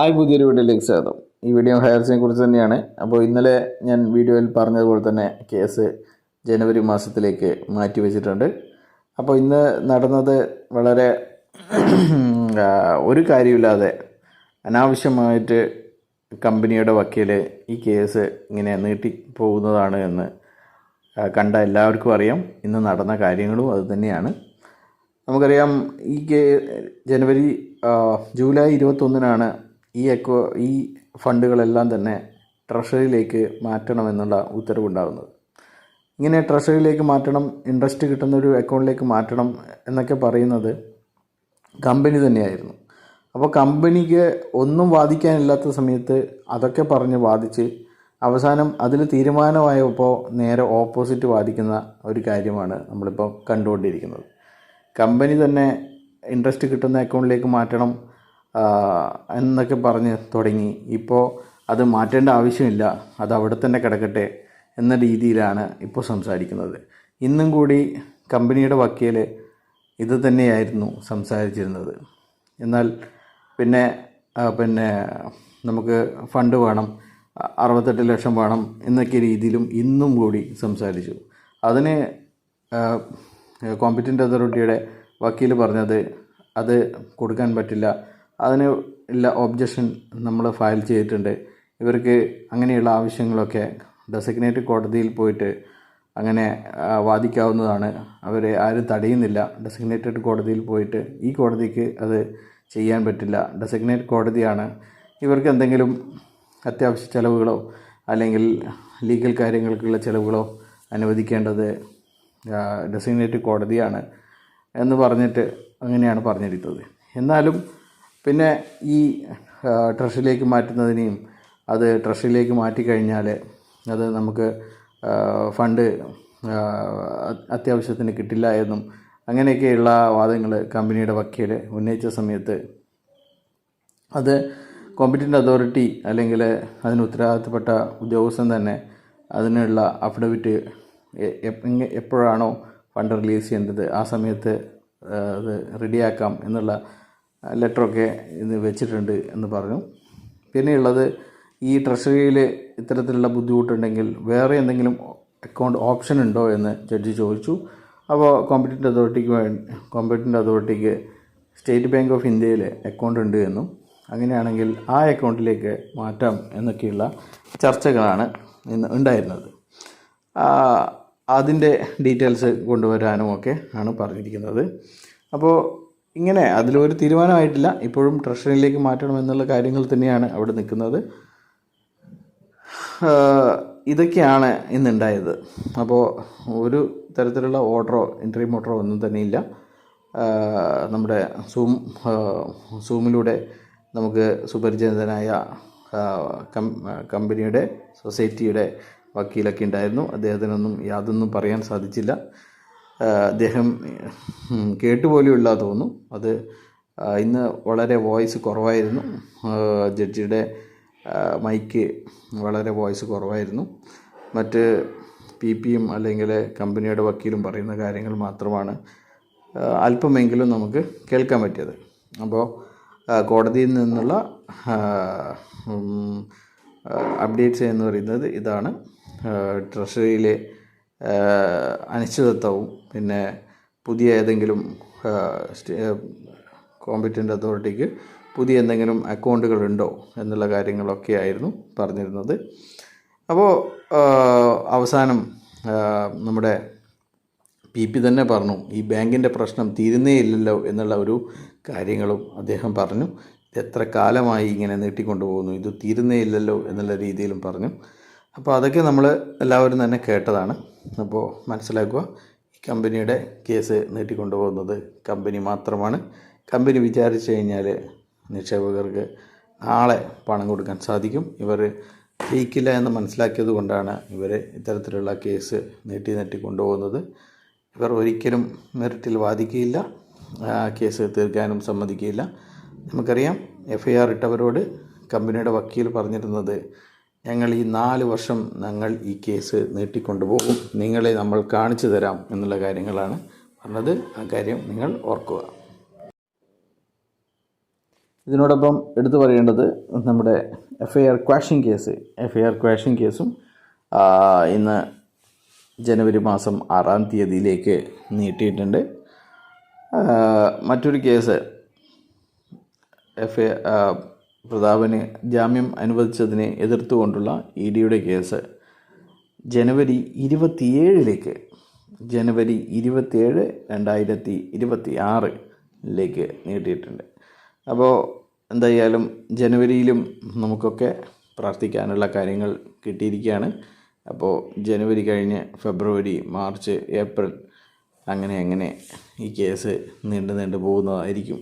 Hi പുതിയൊരു വീഡിയോയിലേക്ക് സ്വാഗതം. ഈ വീഡിയോ ഹയർസിനെ കുറിച്ച് തന്നെയാണ്. അപ്പോൾ ഇന്നലെ ഞാൻ വീഡിയോയിൽ പറഞ്ഞതുപോലെ തന്നെ കേസ് ജനുവരി മാസത്തിലേക്ക് മാറ്റി വെച്ചിട്ടുണ്ട്. അപ്പോൾ ഇന്ന് നടന്നത് വളരെ ഒരു കാര്യമില്ലാതെ അനാവശ്യമായിട്ട് കമ്പനിയുടെ വക്കീൽ ഈ കേസ് ഇങ്ങനെ നീട്ടി പോകുന്നതാണ് എന്ന് കണ്ട എല്ലാവർക്കും അറിയാം. ഇന്ന് നടന്ന കാര്യങ്ങളും അതുതന്നെയാണ് നമുക്കറിയാം ഈ ജനുവരി ജൂലൈ ഇരുപത്തൊന്നിനാണ് ഈ എക്കോ ഈ ഫണ്ടുകളെല്ലാം തന്നെ ട്രഷറിയിലേക്ക് മാറ്റണമെന്നുള്ള ഉത്തരവുണ്ടാകുന്നത് ഇങ്ങനെ ട്രഷറിയിലേക്ക് മാറ്റണം ഇൻട്രസ്റ്റ് കിട്ടുന്ന ഒരു അക്കൗണ്ടിലേക്ക് മാറ്റണം എന്നൊക്കെ പറയുന്നത് കമ്പനി തന്നെയായിരുന്നു. അപ്പോൾ കമ്പനിക്ക് ഒന്നും വാദിക്കാനില്ലാത്ത സമയത്ത് അതൊക്കെ പറഞ്ഞ് വാദിച്ച് അവസാനം അതിൽ തീരുമാനമായപ്പോൾ നേരെ ഓപ്പോസിറ്റ് വാദിക്കുന്ന ഒരു കാര്യമാണ് നമ്മളിപ്പോൾ കണ്ടുകൊണ്ടിരിക്കുന്നത്. കമ്പനി തന്നെ ഇൻട്രസ്റ്റ് കിട്ടുന്ന അക്കൗണ്ടിലേക്ക് മാറ്റണം എന്നൊക്കെ പറഞ്ഞ് തുടങ്ങി. ഇപ്പോൾ അത് മാറ്റേണ്ട ആവശ്യമില്ല. അത് അവിടെ തന്നെ കിടക്കട്ടെ എന്ന രീതിയിലാണ് ഇപ്പോൾ സംസാരിക്കുന്നത്. ഇന്നും കൂടി കമ്പനിയുടെ വക്കീൽ ഇത് തന്നെയായിരുന്നു സംസാരിച്ചിരുന്നത്. എന്നാൽ പിന്നെ പിന്നെ നമുക്ക് ഫണ്ട് വേണം അറുപത്തെട്ട് ലക്ഷം വേണം എന്നൊക്കെ രീതിയിലും ഇന്നും കൂടി സംസാരിച്ചു. അതിന് കോമ്പറ്റന്റ് അതോറിറ്റിയുടെ വക്കീൽ പറഞ്ഞത് അത് കൊടുക്കാൻ പറ്റില്ല. അതിന് ഉള്ള ഒബ്ജക്ഷൻ നമ്മൾ ഫയൽ ചെയ്തിട്ടുണ്ട്. ഇവർക്ക് അങ്ങനെയുള്ള ആവശ്യങ്ങളൊക്കെ ഡെസിഗ്നേറ്റ് കോടതിയിൽ പോയിട്ട് അങ്ങനെ വാദിക്കാവുന്നതാണ്. അവരെ ആരും തടയുന്നില്ല. ഡെസിഗ്നേറ്റഡ് കോടതിയിൽ പോയിട്ട് ഈ കോടതിക്ക് അത് ചെയ്യാൻ പറ്റില്ല. ഡെസിഗ്നേറ്റ് കോടതിയാണ് ഇവർക്ക് എന്തെങ്കിലും അത്യാവശ്യ ചിലവുകളോ അല്ലെങ്കിൽ ലീഗൽ കാര്യങ്ങൾക്കുള്ള ചിലവുകളോ അനുവദിക്കേണ്ടത് ഡെസിഗ്നേറ്റ് കോടതിയാണ് എന്ന് പറഞ്ഞിട്ട് അങ്ങനെയാണ് പറഞ്ഞിരുന്നത് എന്നാലും പിന്നെ ഈ ട്രഷറിലേക്ക് മാറ്റുന്നതിനെയും അത് ട്രഷറിലേക്ക് മാറ്റിക്കഴിഞ്ഞാൽ അത് നമുക്ക് ഫണ്ട് അത്യാവശ്യത്തിന് കിട്ടില്ല എന്നും അങ്ങനെയൊക്കെയുള്ള വാദങ്ങൾ കമ്പനിയുടെ വക്കീൽ ഉന്നയിച്ച സമയത്ത് അത് കോമ്പറ്റന്റ് അതോറിറ്റി അല്ലെങ്കിൽ അതിന് ഉത്തരവാദിത്തപ്പെട്ട ഉദ്യോഗസ്ഥൻ തന്നെ അതിനുള്ള അഫിഡവിറ്റ് എപ്പോഴാണോ ഫണ്ട് റിലീസ് ചെയ്യേണ്ടത് ആ സമയത്ത് അത് റെഡിയാക്കാം എന്നുള്ള ലെറ്ററൊക്കെ ഇന്ന് വെച്ചിട്ടുണ്ട് എന്ന് പറഞ്ഞു. പിന്നെയുള്ളത് ഈ ട്രഷറിയിൽ ഇത്തരത്തിലുള്ള ബുദ്ധിമുട്ടുണ്ടെങ്കിൽ വേറെ എന്തെങ്കിലും അക്കൗണ്ട് ഓപ്ഷൻ ഉണ്ടോ എന്ന് ജഡ്ജി ചോദിച്ചു. അപ്പോൾ കോമ്പറ്റന്റ് അതോറിറ്റിക്ക് കോമ്പറ്റന്റ് അതോറിറ്റിക്ക് സ്റ്റേറ്റ് ബാങ്ക് ഓഫ് ഇന്ത്യയിൽ അക്കൗണ്ട് ഉണ്ട് എന്നും അങ്ങനെയാണെങ്കിൽ ആ അക്കൗണ്ടിലേക്ക് മാറ്റാം എന്നൊക്കെയുള്ള ചർച്ചകളാണ് ഇന്ന് ഉണ്ടായിരുന്നത്. അതിന്റെ ഡീറ്റെയിൽസ് കൊണ്ടുവരാനും ഒക്കെ ആണ് പറഞ്ഞിരിക്കുന്നത്. അപ്പോൾ ഇങ്ങനെ അതിലൊരു തീരുമാനമായിട്ടില്ല. ഇപ്പോഴും ട്രഷറിയിലേക്ക് മാറ്റണം എന്നുള്ള കാര്യങ്ങൾ തന്നെയാണ് അവിടെ നിൽക്കുന്നത്. ഇതൊക്കെയാണ് ഇന്നുണ്ടായത്. അപ്പോൾ ഒരു തരത്തിലുള്ള ഓർഡറോ എൻട്രി മോട്ടറോ ഒന്നും തന്നെയില്ല. നമ്മുടെ സൂം സൂമിലൂടെ നമുക്ക് സുപരിചിതനായ കമ്പനിയുടെ സൊസൈറ്റിയുടെ വക്കീലൊക്കെ ഉണ്ടായിരുന്നു. അദ്ദേഹത്തിനൊന്നും യാതൊന്നും പറയാൻ സാധിച്ചില്ല. അദ്ദേഹം കേട്ടുപോലുമില്ല തോന്നുന്നു അത് ഇന്ന് വളരെ വോയിസ് കുറവായിരുന്നു. ജഡ്ജിയുടെ മൈക്ക് വളരെ വോയിസ് കുറവായിരുന്നു. മറ്റ് പി പിയും അല്ലെങ്കിൽ കമ്പനിയുടെ വക്കീലും പറയുന്ന കാര്യങ്ങൾ മാത്രമാണ് അല്പമെങ്കിലും നമുക്ക് കേൾക്കാൻ പറ്റിയത്. അപ്പോൾ കോടതിയിൽ നിന്നുള്ള അപ്ഡേറ്റ്സ് എന്ന് പറയുന്നത് ഇതാണ്. ട്രഷറിയിലെ അനിശ്ചിതത്വവും പിന്നെ പുതിയ ഏതെങ്കിലും കോമ്പറ്റന്റ് അതോറിറ്റിക്ക് പുതിയ എന്തെങ്കിലും അക്കൗണ്ടുകൾ ഉണ്ടോ എന്നുള്ള കാര്യങ്ങളൊക്കെ ആയിരുന്നു പറഞ്ഞിരുന്നത്. അപ്പോൾ അവസാനം നമ്മുടെ പി പി തന്നെ പറഞ്ഞു ഈ ബാങ്കിന്റെ പ്രശ്നം തീരുന്നേ ഇല്ലല്ലോ എന്നുള്ള ഒരു കാര്യങ്ങളും അദ്ദേഹം പറഞ്ഞു. എത്ര കാലമായി ഇങ്ങനെ നീട്ടിക്കൊണ്ടുപോകുന്നു ഇത് തീരുന്നേ ഇല്ലല്ലോ എന്നുള്ള രീതിയിലും പറഞ്ഞു. അപ്പോൾ അതൊക്കെ നമ്മൾ എല്ലാവരും തന്നെ കേട്ടതാണ്. അപ്പോൾ മനസ്സിലാക്കുക കമ്പനിയുടെ കേസ് നീട്ടിക്കൊണ്ടുപോകുന്നത് കമ്പനി മാത്രമാണ്. കമ്പനി വിചാരിച്ചു കഴിഞ്ഞാൽ നിക്ഷേപകർക്ക് നാളെ പണം കൊടുക്കാൻ സാധിക്കും. ഇവർ ജയിക്കില്ല എന്ന് മനസ്സിലാക്കിയത് കൊണ്ടാണ് ഇവർ ഇത്തരത്തിലുള്ള കേസ് നീട്ടി നീട്ടി കൊണ്ടുപോകുന്നത് ഇവർ ഒരിക്കലും മെറിറ്റിൽ വാദിക്കുകയില്ല. കേസ് തീർക്കാനും സമ്മതിക്കുകയില്ല. നമുക്കറിയാം എഫ് ഐ ആർ ഇട്ടവരോട് കമ്പനിയുടെ വക്കീൽ പറഞ്ഞിരുന്നത് ഞങ്ങൾ ഈ നാല് വർഷം ഞങ്ങൾ ഈ കേസ് നീട്ടിക്കൊണ്ടുപോകും. നിങ്ങളെ നമ്മൾ കാണിച്ചു തരാം എന്നുള്ള കാര്യങ്ങളാണ് പറഞ്ഞത്. ആ കാര്യം നിങ്ങൾ ഓർക്കുക. ഇതിനോടൊപ്പം എടുത്തു പറയേണ്ടത് നമ്മുടെ F I R quashing case F I R quashing കേസും ഇന്ന് ജനുവരി മാസം ആറാം തീയതിയിലേക്ക് നീട്ടിയിട്ടുണ്ട്. മറ്റൊരു കേസ് എഫ് ഐ പ്രതാപന് ജാമ്യം അനുവദിച്ചതിനെ എതിർത്തുകൊണ്ടുള്ള ഇ ഡിയുടെ കേസ്. ജനുവരി ഇരുപത്തിയേഴിലേക്ക് ജനുവരി ഇരുപത്തിയേഴ് രണ്ടായിരത്തി ഇരുപത്തി ആറിലേക്ക് നീട്ടിയിട്ടുണ്ട്. അപ്പോൾ എന്തായാലും ജനുവരിയിലും നമുക്കൊക്കെ പ്രാർത്ഥിക്കാനുള്ള കാര്യങ്ങൾ കിട്ടിയിരിക്കുകയാണ്. അപ്പോൾ ജനുവരി കഴിഞ്ഞ് ഫെബ്രുവരി മാർച്ച് ഏപ്രിൽ അങ്ങനെ അങ്ങനെ ഈ കേസ് നീണ്ടു നീണ്ടു പോകുന്നതായിരിക്കും.